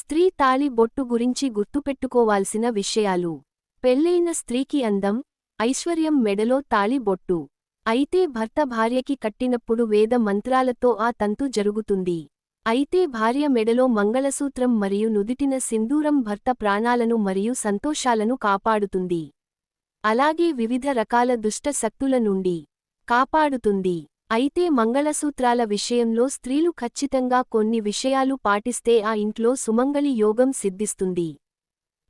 స్త్రీ తాళి బొట్టు గురించి గుర్తుపెట్టుకోవాల్సిన విషయాలు. పెళ్ళైన స్త్రీకి అందం ఐశ్వర్యం మెడలో తాళి బొట్టు. అయితే భర్త భార్యకి కట్టినప్పుడు వేద మంత్రాలతో ఆ తంతు జరుగుతుంది. అయితే భార్య మెడలో మంగళసూత్రం మరియు నుదిటిన సింధూరం భర్త ప్రాణాలను మరియు సంతోషాలను కాపాడుతుంది. అలాగే వివిధ రకాల దుష్ట శక్తుల నుండి కాపాడుతుంది. అయితే మంగళసూత్రాల విషయంలో స్త్రీలు ఖచ్చితంగా కొన్ని విషయాలు పాటిస్తే ఆ ఇంట్లో సుమంగళి యోగం సిద్ధిస్తుంది.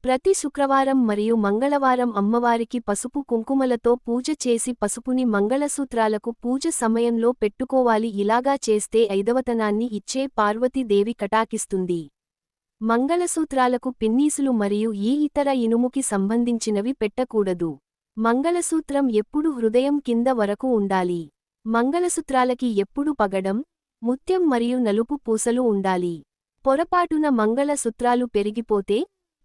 ప్రతి శుక్రవారం మరియు మంగళవారం అమ్మవారికి పసుపు కుంకుమలతో పూజ చేసి పసుపుని మంగళసూత్రాలకు పూజ సమయంలో పెట్టుకోవాలి. ఇలాగా చేస్తే ఐదవతనాన్ని ఇచ్చే పార్వతీదేవి కటాకిస్తుంది. మంగళసూత్రాలకు పిన్నీసులు మరియు ఈ ఇతర ఇనుముకి సంబంధించినవి పెట్టకూడదు. మంగళసూత్రం ఎప్పుడు హృదయం కింద వరకు ఉండాలి. మంగళసూత్రాలకి ఎప్పుడు పగడం ముత్యం మరియు నలుపు పూసలు ఉండాలి. పొరపాటున మంగళసూత్రాలు పెరిగిపోతే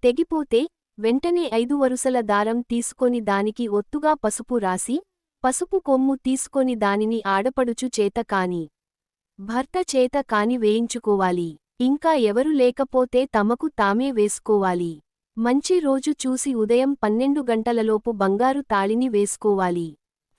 తెగిపోతే వెంటనే ఐదు వరుసల దారం తీసుకొని దానికి ఒత్తుగా పసుపు రాసి పసుపు కొమ్ము తీసుకొని దానిని ఆడపడుచు చేత కాని భర్త చేత కాని వేయించుకోవాలి. ఇంకా ఎవరు లేకపోతే తమకు తామే వేసుకోవాలి. మంచి రోజు చూసి ఉదయం పన్నెండు గంటలలోపు బంగారు తాళిని వేసుకోవాలి.